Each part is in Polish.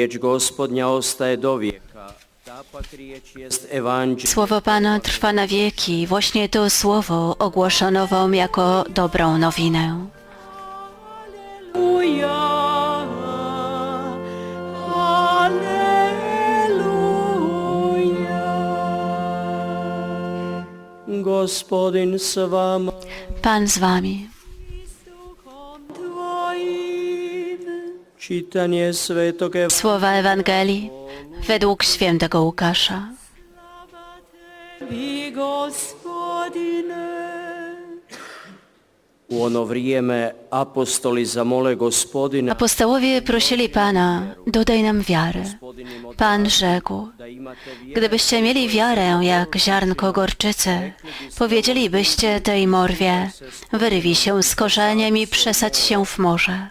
riječ gospodnja ostaje do evanđelje. Słowo Pana trwa na wieki. Właśnie to słowo ogłoszono wam jako dobrą nowinę. Pan z wami. Słowa Ewangelii według świętego Łukasza. Gospodine. U ono vrijeme apostoli zamole gospodina Apostołowie prosili Pana, dodaj nam wiary. Pan rzekł, gdybyście mieli wiarę jak ziarnko gorczycy, powiedzielibyście tej morwie, wyrwij się z korzeniem i przesadź się w morze,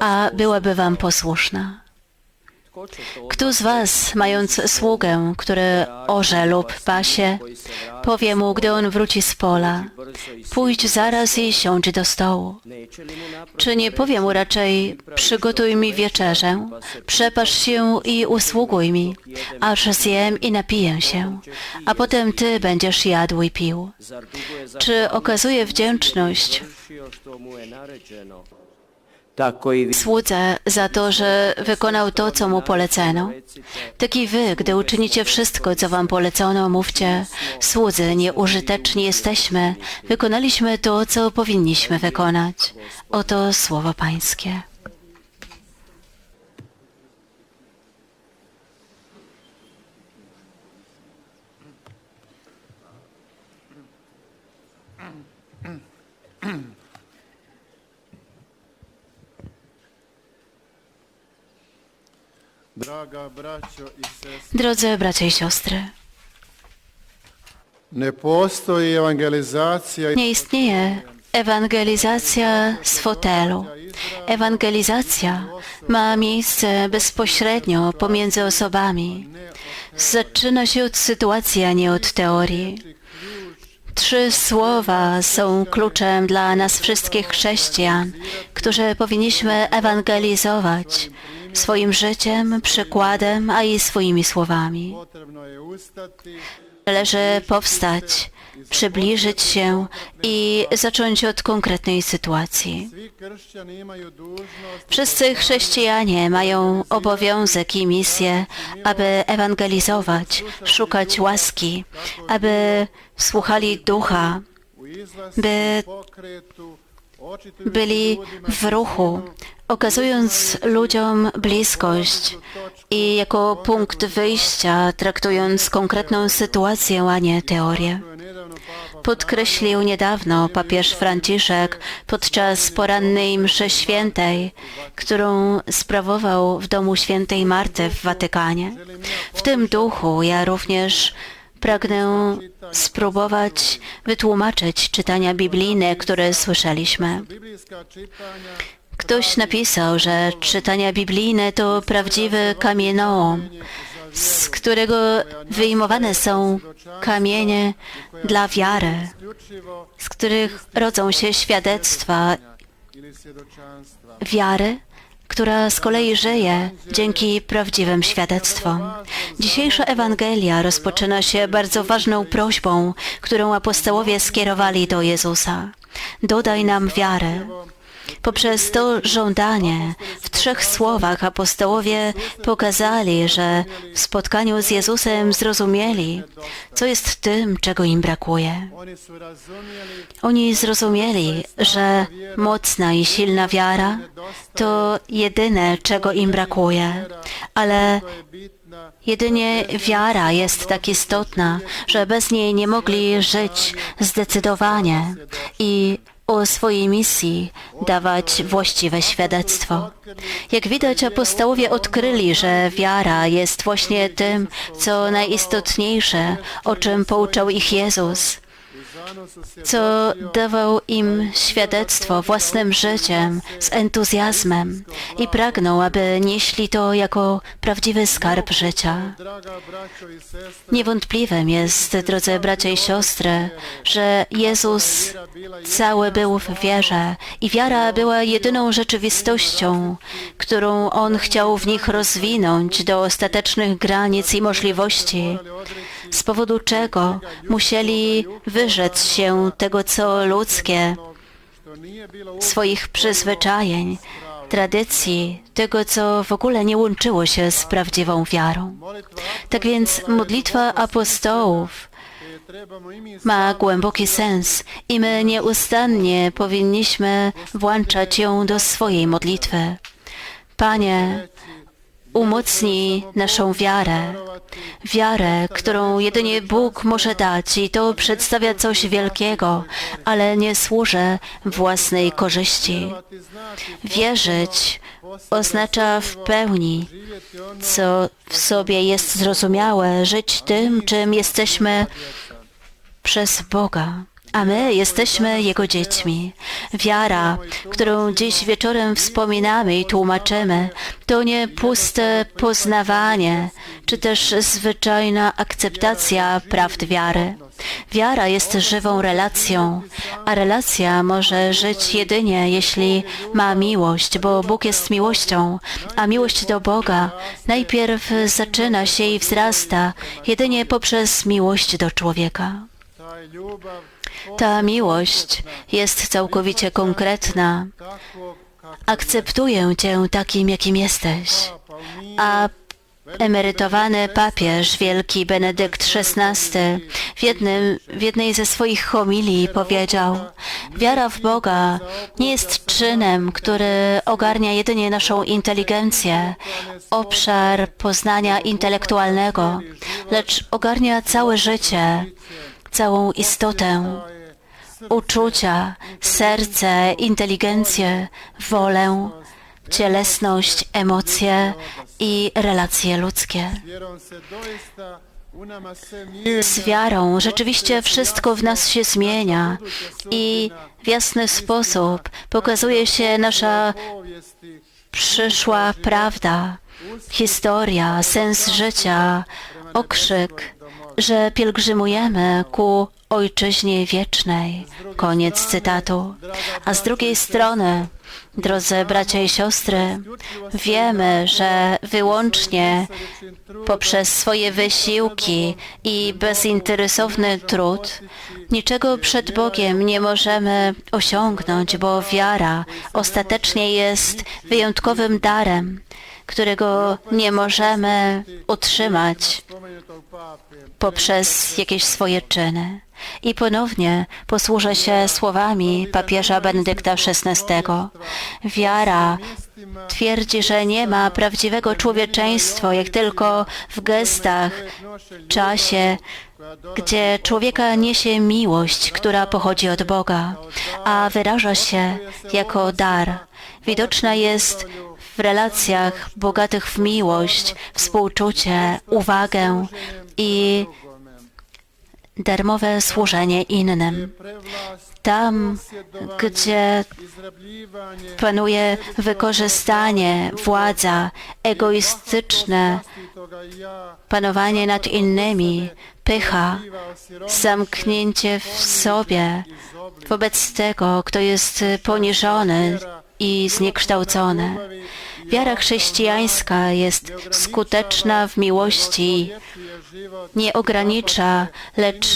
a byłaby wam posłuszna. Kto z was, mając sługę, który orze lub pasie, powie mu, gdy on wróci z pola, pójdź zaraz i siądź do stołu. Czy nie powie mu raczej, przygotuj mi wieczerzę, przepasz się i usługuj mi, aż zjem i napiję się, a potem ty będziesz jadł i pił. Czy okazuje wdzięczność słudze za to, że wykonał to, co mu polecono? Tak i wy, gdy uczynicie wszystko, co wam polecono, mówcie, słudzy, nieużyteczni jesteśmy, wykonaliśmy to, co powinniśmy wykonać. Oto słowo Pańskie. Drodzy bracia i siostry, nie istnieje ewangelizacja z fotelu. Ewangelizacja ma miejsce bezpośrednio pomiędzy osobami. Zaczyna się od sytuacji, a nie od teorii. Trzy słowa są kluczem dla nas wszystkich chrześcijan, którzy powinniśmy ewangelizować swoim życiem, przykładem, a i swoimi słowami. Należy powstać, przybliżyć się i zacząć od konkretnej sytuacji. Wszyscy chrześcijanie mają obowiązek i misję, aby ewangelizować, szukać łaski, aby słuchali ducha, by byli w ruchu, okazując ludziom bliskość i jako punkt wyjścia traktując konkretną sytuację, a nie teorię. Podkreślił niedawno papież Franciszek podczas porannej mszy świętej, którą sprawował w domu świętej Marty w Watykanie. W tym duchu ja również pragnę spróbować wytłumaczyć czytania biblijne, które słyszeliśmy. Ktoś napisał, że czytania biblijne to prawdziwy kamienołom, z którego wyjmowane są kamienie dla wiary, z których rodzą się świadectwa wiary, która z kolei żyje dzięki prawdziwym świadectwom. Dzisiejsza Ewangelia rozpoczyna się bardzo ważną prośbą, którą apostołowie skierowali do Jezusa. Dodaj nam wiarę. Poprzez to żądanie w trzech słowach apostołowie pokazali, że w spotkaniu z Jezusem zrozumieli, co jest tym, czego im brakuje. Oni zrozumieli, że mocna i silna wiara to jedyne, czego im brakuje, ale jedynie wiara jest tak istotna, że bez niej nie mogli żyć zdecydowanie i o swojej misji dawać właściwe świadectwo. Jak widać, apostołowie odkryli, że wiara jest właśnie tym, co najistotniejsze, o czym pouczał ich Jezus. Co dawał im świadectwo własnym życiem z entuzjazmem i pragnął, aby nieśli to jako prawdziwy skarb życia. Niewątpliwym jest, drodzy bracia i siostry, że Jezus cały był w wierze i wiara była jedyną rzeczywistością, którą On chciał w nich rozwinąć do ostatecznych granic i możliwości, z powodu czego musieli wyrzec się tego, co ludzkie, swoich przyzwyczajeń, tradycji, tego, co w ogóle nie łączyło się z prawdziwą wiarą. Tak więc modlitwa apostołów ma głęboki sens i my nieustannie powinniśmy włączać ją do swojej modlitwy. Panie, umocnij naszą wiarę, wiarę, którą jedynie Bóg może dać i to przedstawia coś wielkiego, ale nie służy własnej korzyści. Wierzyć oznacza w pełni, co w sobie jest zrozumiałe, żyć tym, czym jesteśmy przez Boga, a my jesteśmy Jego dziećmi. Wiara, którą dziś wieczorem wspominamy i tłumaczymy, to nie puste poznawanie, czy też zwyczajna akceptacja prawd wiary. Wiara jest żywą relacją, a relacja może żyć jedynie, jeśli ma miłość, bo Bóg jest miłością, a miłość do Boga najpierw zaczyna się i wzrasta jedynie poprzez miłość do człowieka. Ta miłość jest całkowicie konkretna. Akceptuję Cię takim, jakim jesteś. A emerytowany papież wielki Benedykt XVI w, jednym, w jednej ze swoich homilii powiedział Wiara w Boga nie jest czynem, który ogarnia jedynie naszą inteligencję, obszar poznania intelektualnego, lecz ogarnia całe życie, całą istotę, uczucia, serce, inteligencję, wolę, cielesność, emocje i relacje ludzkie. Z wiarą rzeczywiście wszystko w nas się zmienia i w jasny sposób pokazuje się nasza przyszła prawda, historia, sens życia, okrzyk, że pielgrzymujemy ku ojczyźnie wiecznej. Koniec cytatu. A z drugiej strony, drodzy bracia i siostry, wiemy, że wyłącznie poprzez swoje wysiłki i bezinteresowny trud niczego przed Bogiem nie możemy osiągnąć, bo wiara ostatecznie jest wyjątkowym darem, którego nie możemy utrzymać poprzez jakieś swoje czyny. I ponownie posłużę się słowami papieża Benedykta XVI. Wiara twierdzi, że nie ma prawdziwego człowieczeństwa, jak tylko w gestach, czasie, gdzie człowieka niesie miłość, która pochodzi od Boga, a wyraża się jako dar. Widoczna jest w relacjach bogatych w miłość, współczucie, uwagę i darmowe służenie innym. Tam, gdzie panuje wykorzystanie, władza, egoistyczne panowanie nad innymi, pycha, zamknięcie w sobie wobec tego, kto jest poniżony i zniekształcony. Wiara chrześcijańska jest skuteczna w miłości, nie ogranicza, lecz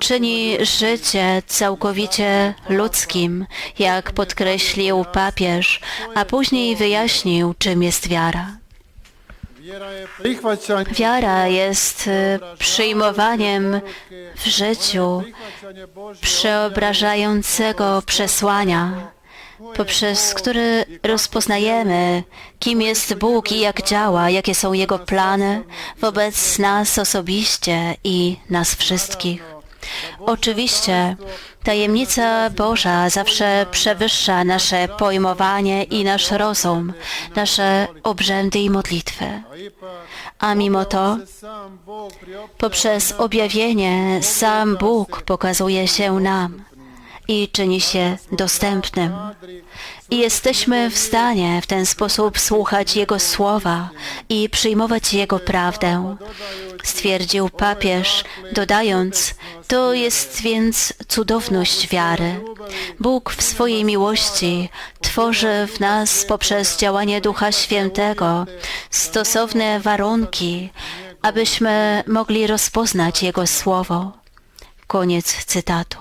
czyni życie całkowicie ludzkim, jak podkreślił papież, a później wyjaśnił, czym jest wiara. Wiara jest przyjmowaniem w życiu przeobrażającego przesłania, poprzez które rozpoznajemy, kim jest Bóg i jak działa, jakie są Jego plany wobec nas osobiście i nas wszystkich. Oczywiście tajemnica Boża zawsze przewyższa nasze pojmowanie i nasz rozum, nasze obrzędy i modlitwy. a mimo to Poprzez objawienie sam Bóg pokazuje się nam i czyni się dostępnym. I jesteśmy w stanie w ten sposób słuchać Jego słowa i przyjmować Jego prawdę. Stwierdził papież, dodając, to jest więc cudowność wiary. Bóg w swojej miłości tworzy w nas poprzez działanie Ducha Świętego stosowne warunki, abyśmy mogli rozpoznać Jego słowo. Koniec cytatu.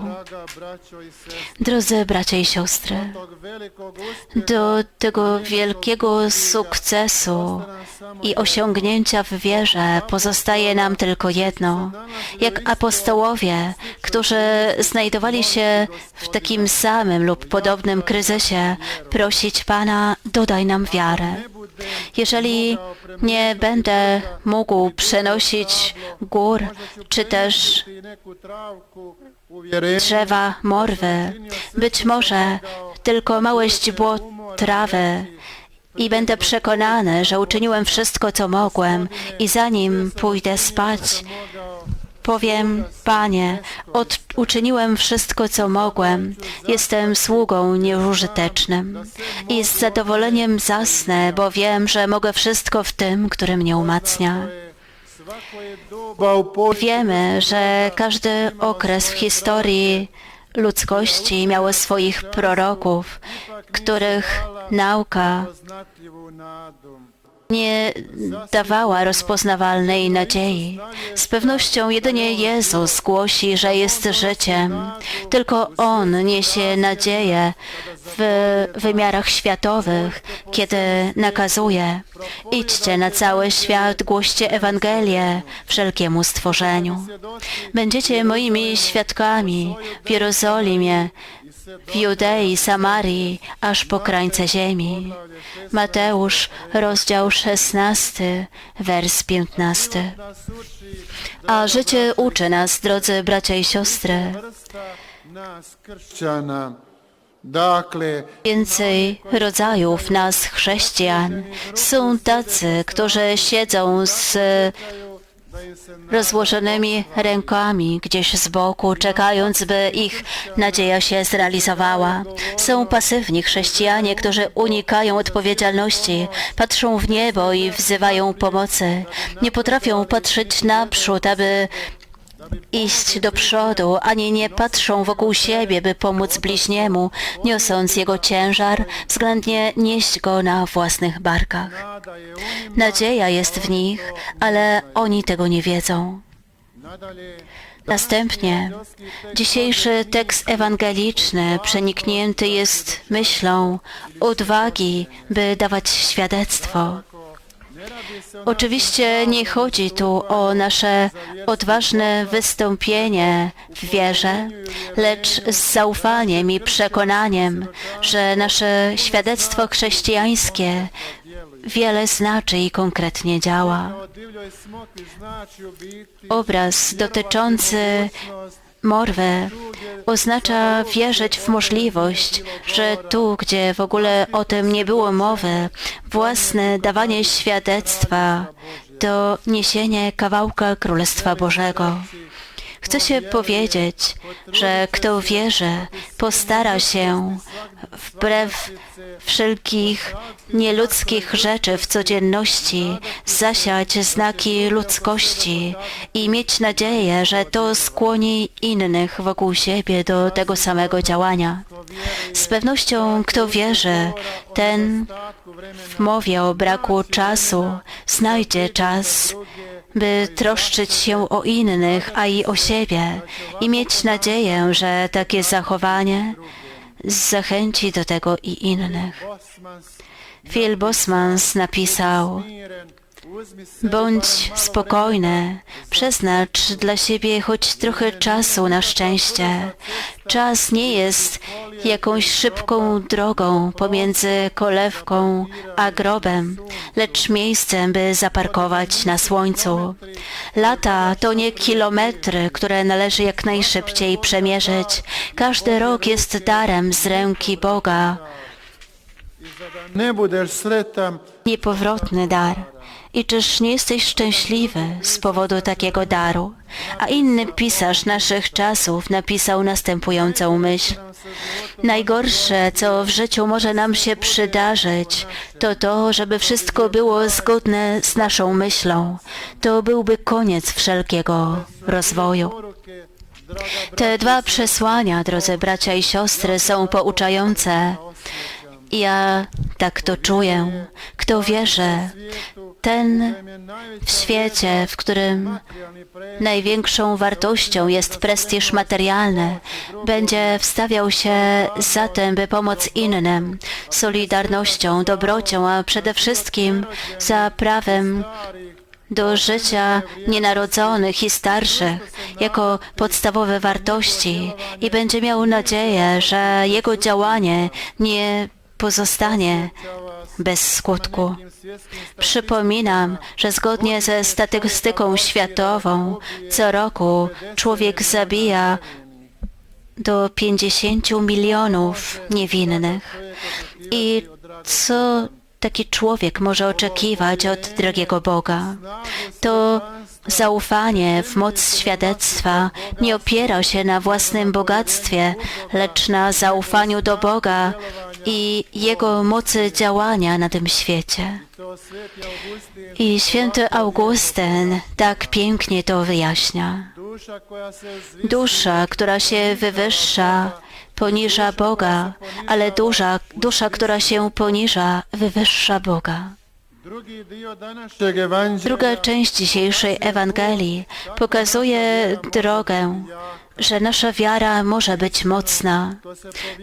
Drodzy bracia i siostry, do tego wielkiego sukcesu i osiągnięcia w wierze pozostaje nam tylko jedno. Jak apostołowie, którzy znajdowali się w takim samym lub podobnym kryzysie, prosić Pana, dodaj nam wiarę. Jeżeli nie będę mógł przenosić gór, czy też drzewa morwy, być może tylko małe źdźbło trawy i będę przekonany, że uczyniłem wszystko, co mogłem i zanim pójdę spać, powiem, Panie, od, uczyniłem wszystko, co mogłem, jestem sługą nieużytecznym i z zadowoleniem zasnę, bo wiem, że mogę wszystko w tym, który mnie umacnia. Wiemy, że każdy okres w historii ludzkości miało swoich proroków, których nauka. Nie dawała rozpoznawalnej nadziei. Z pewnością jedynie Jezus głosi, że jest życiem. Tylko On niesie nadzieję w wymiarach światowych, kiedy nakazuje idźcie na cały świat, głoście Ewangelię wszelkiemu stworzeniu. Będziecie moimi świadkami w Jerozolimie, w Judei, Samarii, aż po krańce ziemi. Mateusz, rozdział 16, wers 15. Nas uči A życie uczy nas, drodzy bracia i siostry, więcej rodzajów nas chrześcijan. Są tacy, którzy siedzą z rozłożonymi rękami gdzieś z boku, czekając, by ich nadzieja się zrealizowała. Są pasywni chrześcijanie, którzy unikają odpowiedzialności, patrzą w niebo i wzywają pomocy. Nie potrafią patrzeć naprzód, aby iść do przodu, ani nie patrzą wokół siebie, by pomóc bliźniemu, niosąc jego ciężar, względnie nieść go na własnych barkach. Nadzieja jest w nich, ale oni tego nie wiedzą. Następnie dzisiejszy tekst ewangeliczny przeniknięty jest myślą odwagi, by dawać świadectwo. Oczywiście nie chodzi tu o nasze odważne wystąpienie w wierze, lecz z zaufaniem i przekonaniem, że nasze świadectwo chrześcijańskie wiele znaczy i konkretnie działa. Obraz dotyczący morwy oznacza wierzyć w możliwość, że tu, gdzie w ogóle o tym nie było mowy, własne dawanie świadectwa to niesienie kawałka Królestwa Bożego. Chcę się powiedzieć, że kto wierzy, postara się wbrew wszelkich nieludzkich rzeczy w codzienności zasiać znaki ludzkości i mieć nadzieję, że to skłoni innych wokół siebie do tego samego działania. Z pewnością kto wierzy, ten w mowie o braku czasu znajdzie czas, by troszczyć się o innych, a i o siebie i mieć nadzieję, że takie zachowanie zachęci do tego i innych. Phil Bosmans napisał, Bądź spokojny, przeznacz dla siebie choć trochę czasu na szczęście. Czas nie jest jakąś szybką drogą pomiędzy kolewką a grobem, lecz miejscem, by zaparkować na słońcu. Lata to nie kilometry, które należy jak najszybciej przemierzyć. Każdy rok jest darem z ręki Boga. Niepowrotny dar. I czyż nie jesteś szczęśliwy z powodu takiego daru? A inny pisarz naszych czasów napisał następującą myśl. Najgorsze, co w życiu może nam się przydarzyć, to to, żeby wszystko było zgodne z naszą myślą. To byłby koniec wszelkiego rozwoju. Te dwa przesłania, drodzy bracia i siostry, są pouczające. Ja tak to czuję. Kto wierzy, ten w świecie, w którym największą wartością jest prestiż materialny, będzie wstawiał się za tym, by pomóc innym, solidarnością, dobrocią, a przede wszystkim za prawem do życia nienarodzonych i starszych jako podstawowe wartości i będzie miał nadzieję, że jego działanie nie pozostanie bez skutku. Przypominam, że zgodnie ze statystyką światową co roku człowiek zabija do 50 milionów niewinnych. I co taki człowiek może oczekiwać od drogiego Boga? To zaufanie w moc świadectwa nie opiera się na własnym bogactwie, lecz na zaufaniu do Boga i Jego mocy działania na tym świecie. I święty Augustyn tak pięknie to wyjaśnia. Dusza, która się wywyższa, poniża Boga, ale dusza, dusza, która się poniża, wywyższa Boga. Druga część dzisiejszej Ewangelii pokazuje drogę, że nasza wiara może być mocna.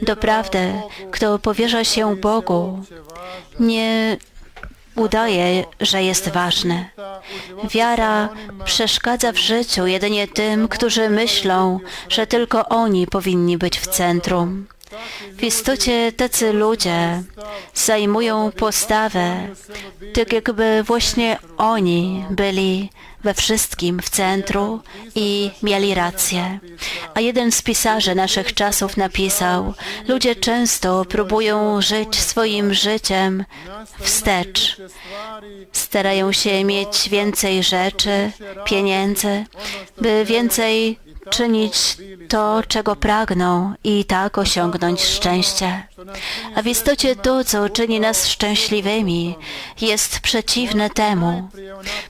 Doprawdy, kto powierza się Bogu, nie udaje, że jest ważny. Wiara przeszkadza w życiu jedynie tym, którzy myślą, że tylko oni powinni być w centrum. W istocie tacy ludzie zajmują postawę, tak jakby właśnie oni byli we wszystkim w centrum i mieli rację. A jeden z pisarzy naszych czasów napisał, ludzie często próbują żyć swoim życiem wstecz. Starają się mieć więcej rzeczy, pieniędzy, by więcej czynić to, czego pragną i tak osiągnąć szczęście. A w istocie to, co czyni nas szczęśliwymi, jest przeciwne temu.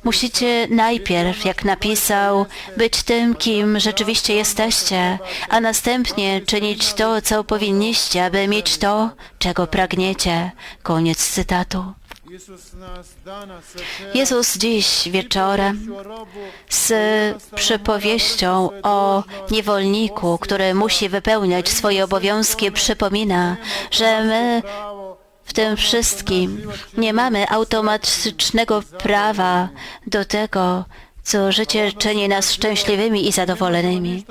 Musicie najpierw, jak napisał, być tym, kim rzeczywiście jesteście, a następnie czynić to, co powinniście, aby mieć to, czego pragniecie. Koniec cytatu. Jezus dziś wieczorem z przypowieścią o niewolniku, który musi wypełniać swoje obowiązki, przypomina, że my w tym wszystkim nie mamy automatycznego prawa do tego, co życie czyni nas szczęśliwymi i zadowolonymi.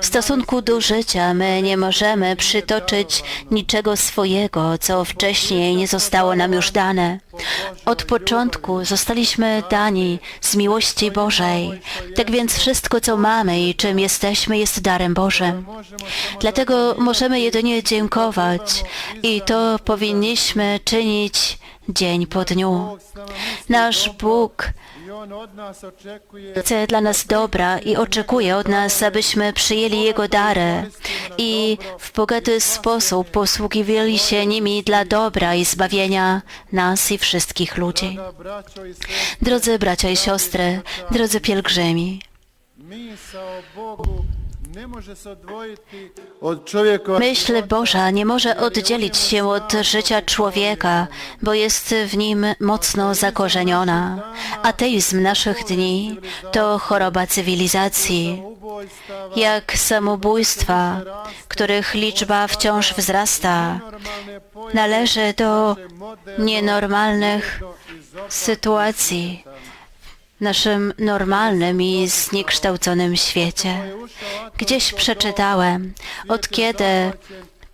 W stosunku do życia my nie możemy przytoczyć niczego swojego, co wcześniej nie zostało nam już dane. Od początku zostaliśmy dani z miłości Bożej. Tak więc wszystko, co mamy i czym jesteśmy, jest darem Bożym. Dlatego możemy jedynie dziękować i to powinniśmy czynić dzień po dniu. Nasz Bóg chce dla nas dobra i oczekuje od nas, abyśmy przyjęli Jego dary i w bogaty sposób posługiwali się nimi dla dobra i zbawienia nas i wszystkich ludzi. Drodzy bracia i siostry, drodzy pielgrzymi, myśl Boża nie może oddzielić się od życia człowieka, bo jest w nim mocno zakorzeniona. Ateizm naszych dni to choroba cywilizacji. jak samobójstwa, których liczba wciąż wzrasta, należy do nienormalnych sytuacji naszym normalnym i zniekształconym świecie. Gdzieś przeczytałem, od kiedy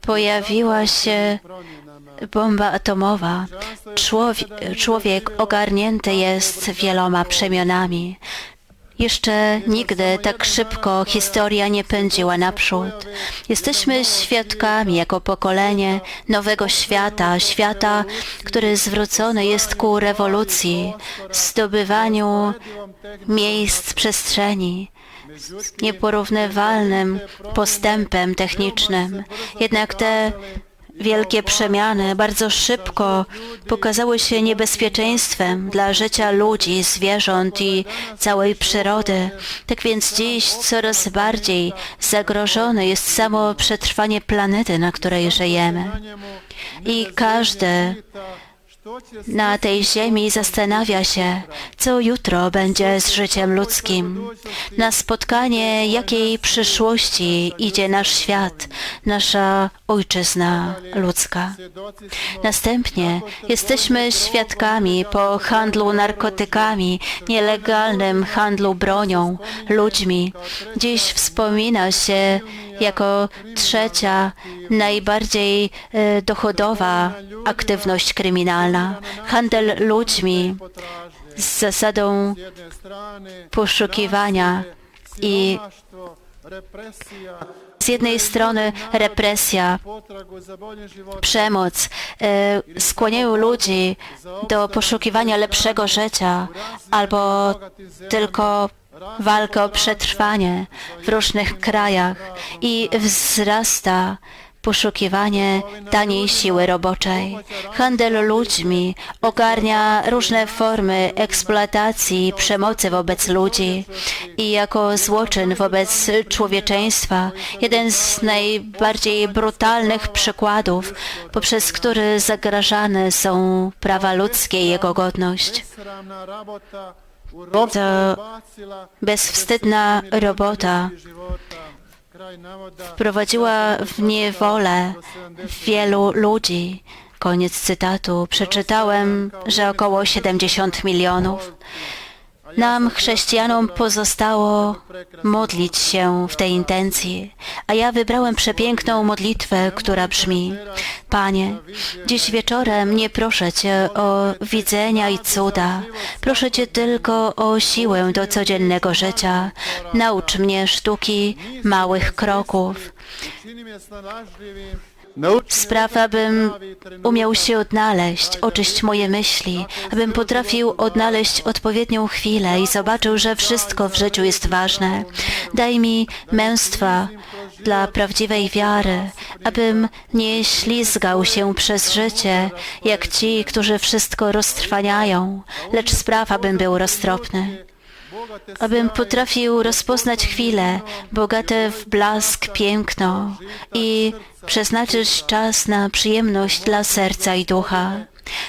pojawiła się bomba atomowa, człowiek, człowiek ogarnięty jest wieloma przemionami. Jeszcze nigdy tak szybko historia nie pędziła naprzód. Jesteśmy świadkami jako pokolenie nowego świata, świata, który zwrócony jest ku rewolucji, zdobywaniu miejsc przestrzeni, nieporównywalnym postępem technicznym. Jednak te wielkie przemiany bardzo szybko pokazały się niebezpieczeństwem dla życia ludzi, zwierząt i całej przyrody. Tak więc dziś coraz bardziej zagrożone jest samo przetrwanie planety, na której żyjemy. I każdy na tej ziemi zastanawia się, co jutro będzie z życiem ludzkim. Na spotkanie jakiej przyszłości idzie nasz świat, nasza ojczyzna ludzka. Następnie jesteśmy świadkami po handlu narkotykami, nielegalnym handlu bronią, ludźmi. Dziś wspomina się jako trzecia, najbardziej e, dochodowa aktywność kryminalna. Handel ludźmi z zasadą poszukiwania i z jednej strony represja, przemoc e, skłaniają ludzi do poszukiwania lepszego życia albo tylko walkę o przetrwanie w różnych krajach i wzrasta poszukiwanie taniej siły roboczej. Handel ludźmi ogarnia różne formy eksploatacji i przemocy wobec ludzi i jako złoczyn wobec człowieczeństwa jeden z najbardziej brutalnych przykładów, poprzez który zagrażane są prawa ludzkie i jego godność. To bezwstydna robota wprowadziła w niewolę wielu ludzi. Koniec cytatu. Przeczytałem, że około 70 milionów. Nam, chrześcijanom, pozostało modlić się w tej intencji, a ja wybrałem przepiękną modlitwę, która brzmi Panie, dziś wieczorem nie proszę Cię o widzenia i cuda, proszę Cię tylko o siłę do codziennego życia. Naucz mnie sztuki małych kroków. Spraw, abym umiał się odnaleźć, oczyść moje myśli, abym potrafił odnaleźć odpowiednią chwilę i zobaczył, że wszystko w życiu jest ważne. Daj mi męstwa dla prawdziwej wiary, abym nie ślizgał się przez życie, jak ci, którzy wszystko roztrwaniają, lecz spraw, abym był roztropny abym potrafił rozpoznać chwile bogate w blask, piękno i przeznaczyć czas na przyjemność dla serca i ducha.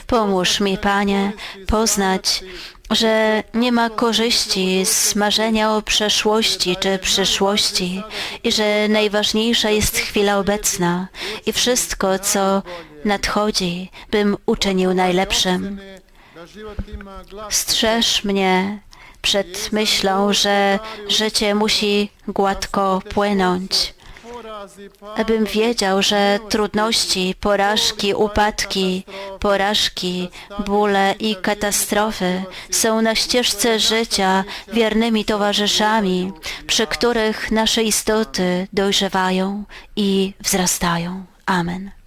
Pomóż mi, Panie, poznać, że nie ma korzyści z marzenia o przeszłości czy przyszłości i że najważniejsza jest chwila obecna i wszystko, co nadchodzi, bym uczynił najlepszym. Strzeż mnie przed myślą, że życie musi gładko płynąć. Abym wiedział, że trudności, porażki, upadki, porażki, bóle i katastrofy są na ścieżce życia wiernymi towarzyszami, przy których nasze istoty dojrzewają i wzrastają. Amen.